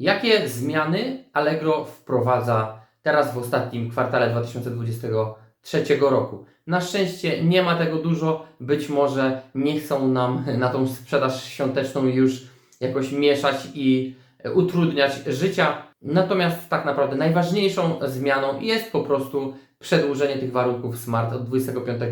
Jakie zmiany Allegro wprowadza teraz w ostatnim kwartale 2023 roku? Na szczęście nie ma tego dużo, być może nie chcą nam na tą sprzedaż świąteczną już jakoś mieszać i utrudniać życia. Natomiast tak naprawdę najważniejszą zmianą jest po prostu przedłużenie tych warunków Smart od 25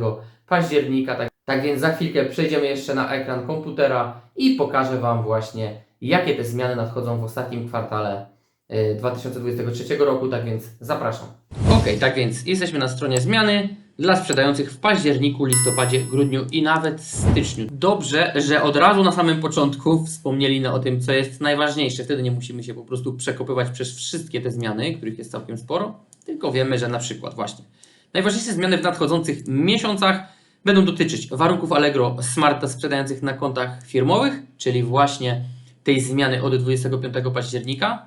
października. Tak, tak więc za chwilkę przejdziemy jeszcze na ekran komputera i pokażę Wam właśnie, jakie te zmiany nadchodzą w ostatnim kwartale y, 2023 roku. Tak więc zapraszam. Ok, tak więc jesteśmy na stronie zmiany dla sprzedających w październiku, listopadzie, grudniu i nawet styczniu. Dobrze, że od razu na samym początku wspomnieli o tym, co jest najważniejsze. Wtedy nie musimy się po prostu przekopywać przez wszystkie te zmiany, których jest całkiem sporo, tylko wiemy, że na przykład właśnie najważniejsze zmiany w nadchodzących miesiącach będą dotyczyć warunków Allegro Smarta sprzedających na kontach firmowych, czyli właśnie tej zmiany od 25 października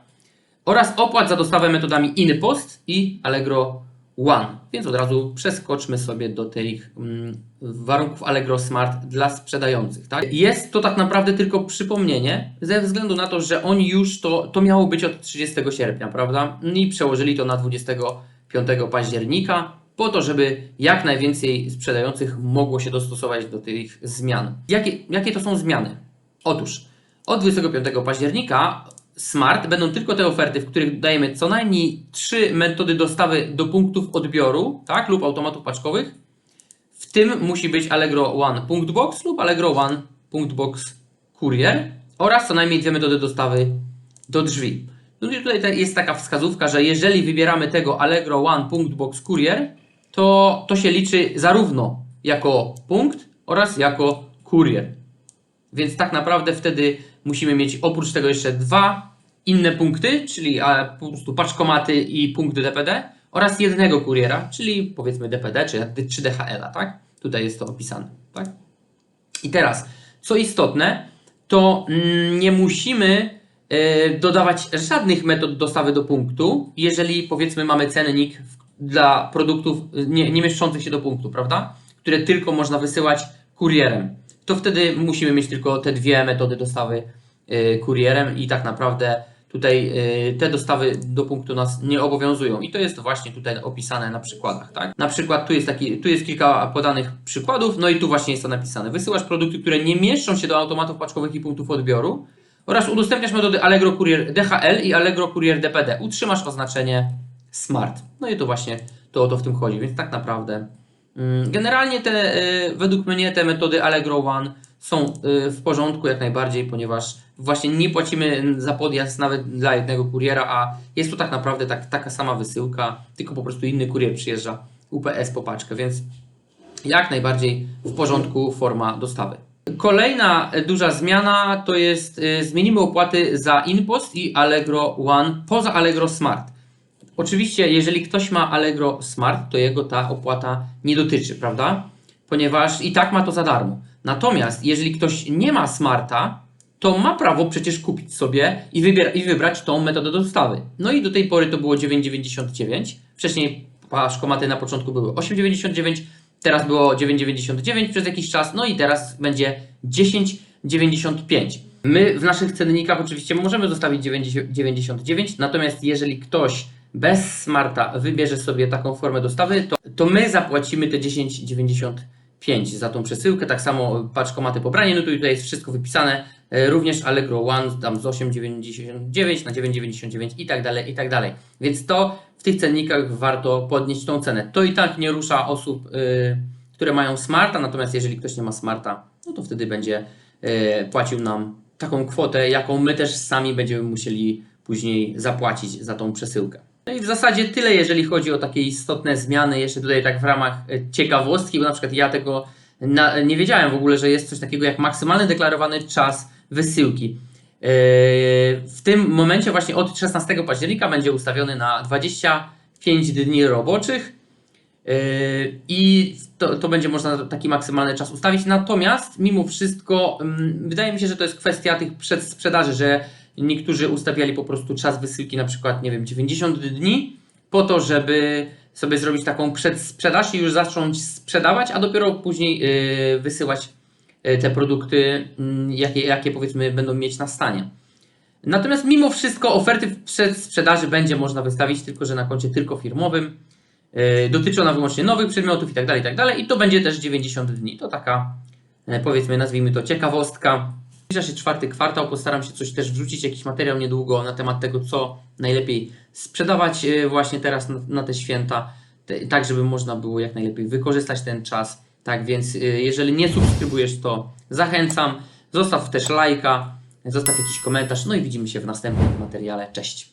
oraz opłat za dostawę metodami InPost i Allegro One. Więc od razu przeskoczmy sobie do tych mm, warunków Allegro Smart dla sprzedających. Tak? Jest to tak naprawdę tylko przypomnienie, ze względu na to, że oni już to, to miało być od 30 sierpnia, prawda? I przełożyli to na 25 października, po to, żeby jak najwięcej sprzedających mogło się dostosować do tych zmian. Jakie, jakie to są zmiany? Otóż od 25 października Smart będą tylko te oferty, w których dajemy co najmniej trzy metody dostawy do punktów odbioru, tak, lub automatów paczkowych. W tym musi być Allegro One Punkt Box lub Allegro One Punkt Box Courier oraz co najmniej dwie metody dostawy do drzwi. No i tutaj ta- jest taka wskazówka, że jeżeli wybieramy tego Allegro One Punkt Box Courier, to to się liczy zarówno jako punkt oraz jako kurier. Więc tak naprawdę wtedy musimy mieć oprócz tego jeszcze dwa inne punkty, czyli e, po prostu paczkomaty i punkty DPD oraz jednego kuriera, czyli powiedzmy DPD czy, czy DHL-a, tak? Tutaj jest to opisane, tak? I teraz, co istotne, to mm, nie musimy e, dodawać żadnych metod dostawy do punktu, jeżeli powiedzmy mamy cennik dla produktów nie, nie mieszczących się do punktu, prawda? Które tylko można wysyłać kurierem. To wtedy musimy mieć tylko te dwie metody dostawy e, kurierem i tak naprawdę tutaj e, te dostawy do punktu nas nie obowiązują i to jest właśnie tutaj opisane na przykładach, tak? Na przykład tu jest taki, tu jest kilka podanych przykładów, no i tu właśnie jest to napisane. Wysyłasz produkty, które nie mieszczą się do automatów paczkowych i punktów odbioru oraz udostępniasz metody Allegro Courier DHL i Allegro Courier DPD. Utrzymasz oznaczenie Smart. No i to właśnie to o to w tym chodzi, więc tak naprawdę generalnie te, y, według mnie te metody Allegro One są y, w porządku jak najbardziej, ponieważ właśnie nie płacimy za podjazd nawet dla jednego kuriera, a jest to tak naprawdę tak, taka sama wysyłka, tylko po prostu inny kurier przyjeżdża UPS po paczkę, więc jak najbardziej w porządku forma dostawy. Kolejna duża zmiana to jest y, zmienimy opłaty za InPost i Allegro One poza Allegro Smart. Oczywiście, jeżeli ktoś ma Allegro Smart, to jego ta opłata nie dotyczy, prawda? Ponieważ i tak ma to za darmo. Natomiast jeżeli ktoś nie ma Smarta, to ma prawo przecież kupić sobie i, wybier- i wybrać tą metodę dostawy. No i do tej pory to było 9,99. Wcześniej paszkomaty na początku były 8,99, teraz było 9,99 przez jakiś czas, no i teraz będzie 10,95. My w naszych cennikach oczywiście możemy zostawić 9,99, natomiast jeżeli ktoś bez smarta wybierze sobie taką formę dostawy, to, to my zapłacimy te 10,95 za tą przesyłkę. Tak samo paczkomaty pobranie, no tu tutaj jest wszystko wypisane. E, Również Allegro One tam z 8,99 na 9,99 i tak dalej, i tak dalej. Więc to w tych cennikach warto podnieść tą cenę. To i tak nie rusza osób, y, które mają smarta, natomiast jeżeli ktoś nie ma smarta, no to wtedy będzie y, płacił nam taką kwotę, jaką my też sami będziemy musieli później zapłacić za tą przesyłkę. No i w zasadzie tyle, jeżeli chodzi o takie istotne zmiany. Jeszcze tutaj tak w ramach e, ciekawostki, bo na przykład ja tego na, nie wiedziałem w ogóle, że jest coś takiego jak maksymalny deklarowany czas wysyłki. Yy, W tym momencie właśnie od 16 października będzie ustawiony na 25 dni roboczych. Yy, I to, to będzie można taki maksymalny czas ustawić. Natomiast mimo wszystko ym, wydaje mi się, że to jest kwestia tych przedsprzedaży, że niektórzy ustawiali po prostu czas wysyłki na przykład, nie wiem, 90 dni po to, żeby sobie zrobić taką przedsprzedaż i już zacząć sprzedawać, a dopiero później yy, wysyłać yy, te produkty, yy, jakie, jakie powiedzmy będą mieć na stanie. Natomiast mimo wszystko oferty w przedsprzedaży będzie można wystawić, tylko że na koncie tylko firmowym. Yy, dotyczy ona wyłącznie nowych przedmiotów i tak dalej, i tak. I to będzie też 90 dni. To taka, powiedzmy, nazwijmy to ciekawostka. Zbliża się czwarty kwartał, postaram się coś też wrzucić, jakiś materiał niedługo na temat tego, co najlepiej sprzedawać e, właśnie teraz na, te święta, tak żeby można było jak najlepiej wykorzystać ten czas. Tak więc, e, jeżeli nie subskrybujesz, to zachęcam. Zostaw też lajka, zostaw jakiś komentarz, no i widzimy się w następnym materiale. Cześć!